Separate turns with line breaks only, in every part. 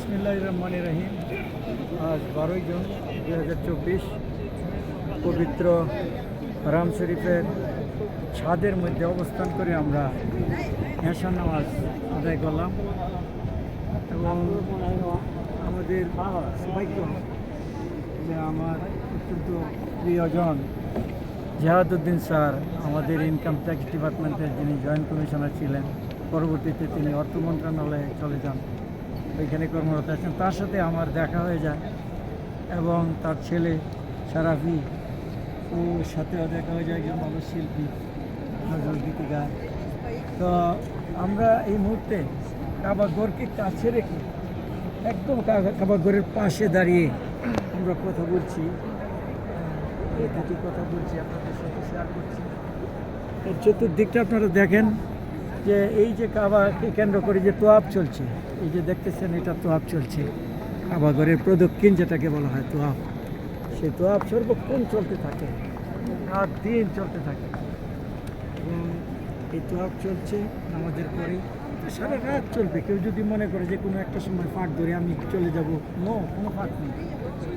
বিসমিল্লাহ রহমান রহিম। আজ বারোই জুন দু হাজার চব্বিশ। পবিত্র রাম শরীফের ছাদের মধ্যে অবস্থান করে আমরা হেসা নামাজ আদায় করলাম এবং আমাদের সবাইকে যে আমার অত্যন্ত প্রিয়জন জেহাদুদ্দিন স্যার, আমাদের ইনকাম ট্যাক্স ডিপার্টমেন্টের যিনি জয়েন্ট কমিশনার ছিলেন, পরবর্তীতে তিনি অর্থ মন্ত্রণালয়ে চলে যান। ওইখানে কর্মরত আছেন। তার সাথে আমার দেখা হয়ে যায় এবং তার ছেলে সারাফি, ওর সাথেও দেখা হয়ে যায়, একজন ভালো শিল্পী নজরুল গীতিকার। তো আমরা এই মুহূর্তে কাবাগরকে কাছে রেখে একদম কাবাগরের পাশে দাঁড়িয়ে আমরা কথা বলছি। দুটি কথা বলছি, আপনাদের সাথে শেয়ার করছি। চতুর্দিকটা আপনারা দেখেন। যে এই যে কাবাকে কেন্দ্র করে যে তোয়াব চলছে এই যে দেখতেছেন এটা তোয়াব চলছে। কাবাগরের প্রদক্ষিণ যেটাকে বলা হয় তোয়াব। সেই তোয়াব সর্বক্ষণ চলতে থাকে রাত দিন চলতে থাকে। এবং এই তোয়াব চলছে নামাজের পরে সারা রাত চলবে। কেউ যদি মনে করে যে কোনো একটা সময় ফাঁক ধরে আমি চলে যাব নো কোনো ফাঁক নেই।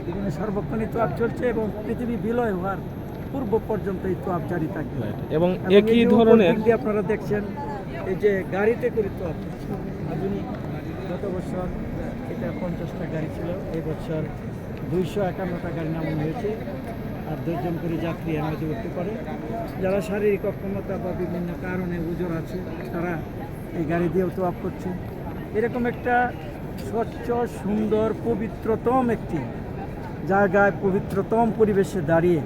এখানে সর্বক্ষণই তোয়াব চলছে এবং পৃথিবী বিলয় হওয়ার পূর্ব পর্যন্ত এই তোয়াব জারি থাকবে।
এবং একই ধরনের
আপনারা দেখছেন এই যে গাড়িতে করে তো আধুনিক গত বছর এটা পঞ্চাশটা গাড়ি ছিল এবছর দুইশো একান্নটা গাড়ি নামানো হয়েছে আর দশজন করে যাত্রী এর মধ্যে উঠতে পারে। যারা শারীরিক অক্ষমতা বা বিভিন্ন কারণে উজোর আছে, তারা এই গাড়ি দিয়েও তো আপ করছে। এরকম একটা স্বচ্ছ, সুন্দর, পবিত্রতম একটি জায়গায়, পবিত্রতম পরিবেশে দাঁড়িয়ে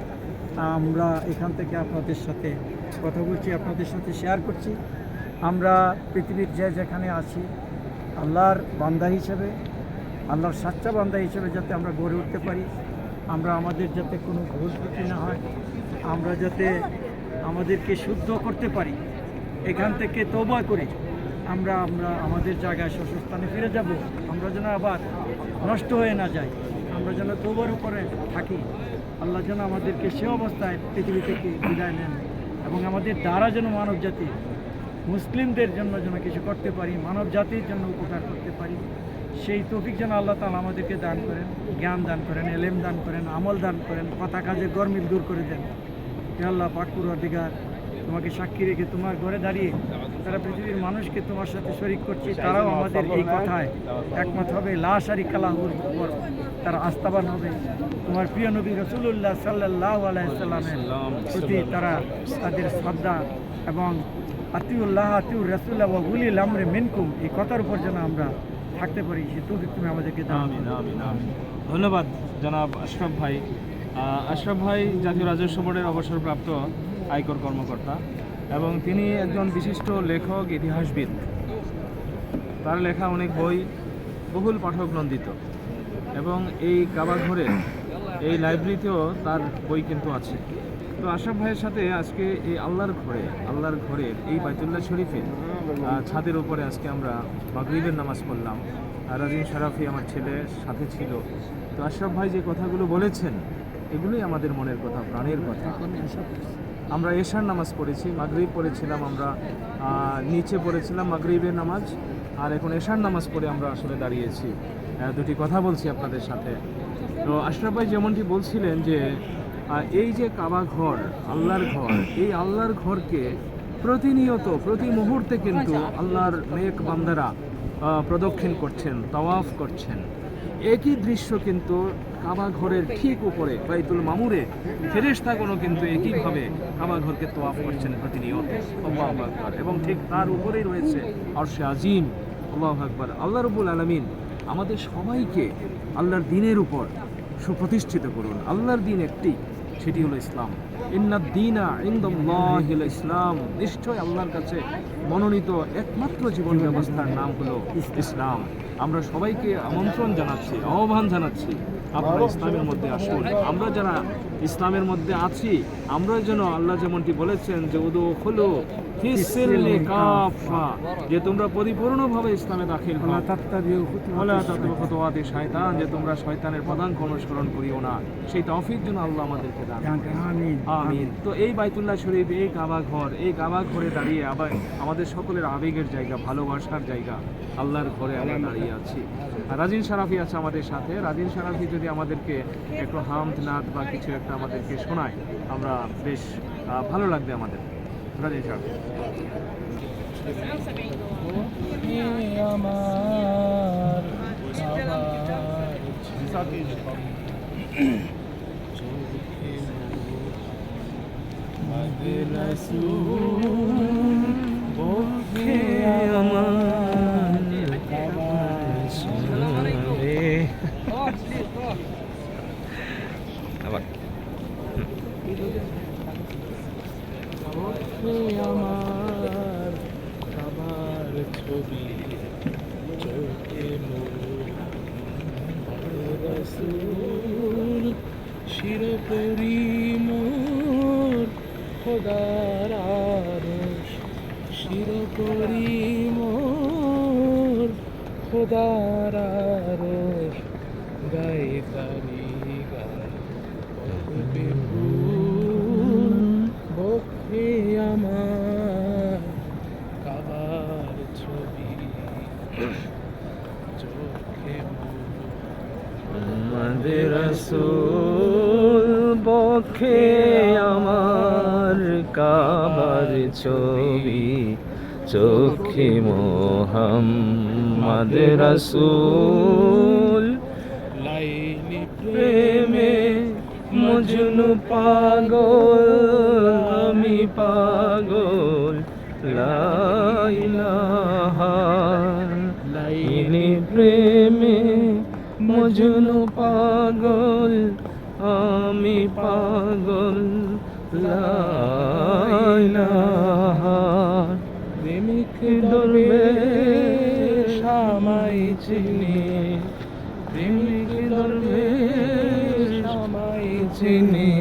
আমরা এখান থেকে আপনাদের সাথে কথা বলছি, আপনাদের সাথে শেয়ার করছি। আমরা পৃথিবীর যে যেখানে আছি, আল্লাহর বান্দা হিসেবে, আল্লাহর সাচ্চা বান্দা হিসেবে যাতে আমরা গড়ে উঠতে পারি, আমরা আমাদের যাতে কোনো ভুল ত্রুটি না হয়, আমরা যাতে আমাদেরকে শুদ্ধ করতে পারি, এখান থেকে তৌবা করে আমরা আমরা আমাদের জায়গায় স্বস্থানে ফিরে যাব, আমরা যেন আবার নষ্ট হয়ে না যাই, আমরা যেন তৌবার উপরে থাকি। আল্লাহ যেন আমাদেরকে সে অবস্থায় পৃথিবী থেকে বিদায় নেন এবং আমাদের দ্বারা যেন মানব জাতি মুসলিমদের জন্য যেন কিছু করতে পারি মানব জাতির জন্য উপকার করতে পারি, সেই তৌফিক যেন আল্লাহ তালা আমাদেরকে দান করেন, জ্ঞান দান করেন, এলেম দান করেন, আমল দান করেন, কথা কাজে গরমিল দূর করে দেন। হে আল্লাহ পাকুর অধিকার তোমাকে সাক্ষী রেখে তোমার ঘরে দাঁড়িয়ে তারা পৃথিবীর মানুষকে তোমার সাথে শরিক করছে, তারাও আমাদের এই কথায় একমত হবে। লাশ আরি কালাহুর উপর তারা আস্থাবান হবে। তোমার প্রিয় নবী রসুল্লাহ সাল্লাহ আলাইসাল্লামের প্রতি তারা তাদের শ্রদ্ধা এবং আতিউল্লাহ আতিউর রসুল্লাহ ও গুলিল আমরে মিনকুম। এই কথার উপর যেন আমরা থাকতে পারি সে তৌফিক তুমি আমাদেরকে
ধন্যবাদ, জনাব আশরাফ ভাই। আশরাফ ভাই জাতীয় রাজস্ব বোর্ডের অবসরপ্রাপ্ত আয়কর কর্মকর্তা এবং তিনি একজন বিশিষ্ট লেখক, ইতিহাসবিদ। তার লেখা অনেক বই, বহুল পাঠক নন্দিত। এবং এই কাবাঘরে, এই লাইব্রেরিতেও তার বই কিন্তু আছে। তো আশরাফ ভাইয়ের সাথে আজকে এই আল্লাহর ঘরে, আল্লাহর ঘরের এই বাইতুল্লাহ শরীফের ছাদের উপরে আজকে আমরা মাগরিবের নামাজ পড়লাম। রাজিম শারাফি আমার ছেলে, সাথে ছিল। তো আশরাফ ভাই যে কথাগুলো বলেছেন, এগুলোই আমাদের মনের কথা, প্রাণের কথা। আমরা এশার নামাজ পড়েছি, মাগরিব পড়েছিলাম আমরা নিচে পড়েছিলাম মাগরিবের নামাজ, আর এখন এশার নামাজ পড়ে আমরা আসলে দাঁড়িয়েছি। দুটি কথা বলছি আপনাদের সাথে। তো আশরাফ ভাই যেমনটি বলছিলেন যে আহ, এই যে কাবা ঘর আল্লাহর ঘর এই আল্লাহর ঘরকে প্রতিনিয়ত প্রতি মুহূর্তে কিন্তু আল্লাহর নেক বান্দারা প্রদক্ষিণ করছেন তাওয়াফ করছেন। একই দৃশ্য কিন্তু কাবা ঘরের ঠিক উপরে বাইতুল মামুরে ফেরেশতাগণও কিন্তু একইভাবে কাবা ঘরকে তোয়াফ করছেন প্রতিনিয়ত। আল্লাহু আকবার। এবং ঠিক তার উপরেই রয়েছে আরশে আজিম। আল্লাহু আকবার। আল্লাহ রবুল আলমিন আমাদের সবাইকে আল্লাহর দিনের উপর সুপ্রতিষ্ঠিত করুন। আল্লাহর দিন একটি। সেটি হলো ইসলাম। ইন্না দিনা ইসলাম। নিশ্চয় আল্লাহর কাছে মনোনীত একমাত্র জীবন ব্যবস্থার নাম হলো ইসলাম। আমরা সবাইকে আমন্ত্রণ জানাচ্ছি, আহ্বান জানাচ্ছি আপনারা ইসলামের মধ্যে আসুন। আমরা যারা ইসলামের মধ্যে আছি আমরা যেন আল্লাহ যেমনটি বলেছেন যে উদু হলো যে তোমরা পরিপূর্ণভাবে ইসলামে দাখিল বলে শয়তান যে তোমরা শয়তানের পদাঙ্ক অনুসরণ করিও না। সেই তৌফিক যেন আল্লাহ আমাদেরকে দান
আমিন।
তো এই বাইতুল্লাহ শরীফ এই কাবা ঘর এই কাবা ঘরে দাঁড়িয়ে আবার আমাদের সকলের আবেগের জায়গা ভালোবাসার জায়গা আল্লাহর ঘরে আমরা দাঁড়িয়ে আছি। রাজিন সারাফি আছে আমাদের সাথে। রাজিন সারাফি যদি আমাদেরকে একটু হামদ নাথ বা কিছু একটা আমাদেরকে শোনায়। আমরা বেশ ভালো লাগবে আমাদের। রাজিন সারাফি
আমার আমার ছবি চোখে রসুল শিরপরি মোর খোদার শিরপরি মোর খোদার বক্ষে আমার কাবার ছবি, চোখে
মোহাম্মদ রসুল।
লাইলি
প্রেমে মজনু পাগল, আমি পাগল। লাইলি প্রেমে মজনু পাগল আমি পাগল লাইলাহা
প্রেমিক
দরবে
সামাই চিনি।
প্রেমিক দরবে
সামাই
চিনি।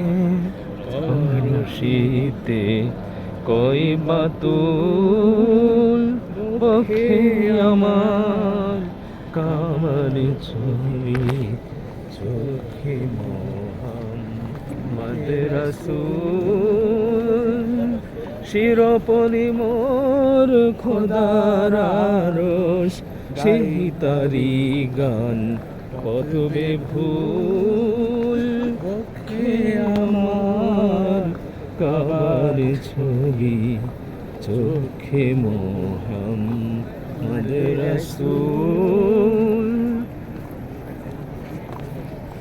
শীতে কই বাতুল বখে আমার কামার ছবি চোখে মোহাম্মদ রসুল শিরোপরি মোর খোদার আরশ সেই তারি গান কতবে ভুল। আমার কাবার ছবি, চোখে মোহাম্মদ রসুল।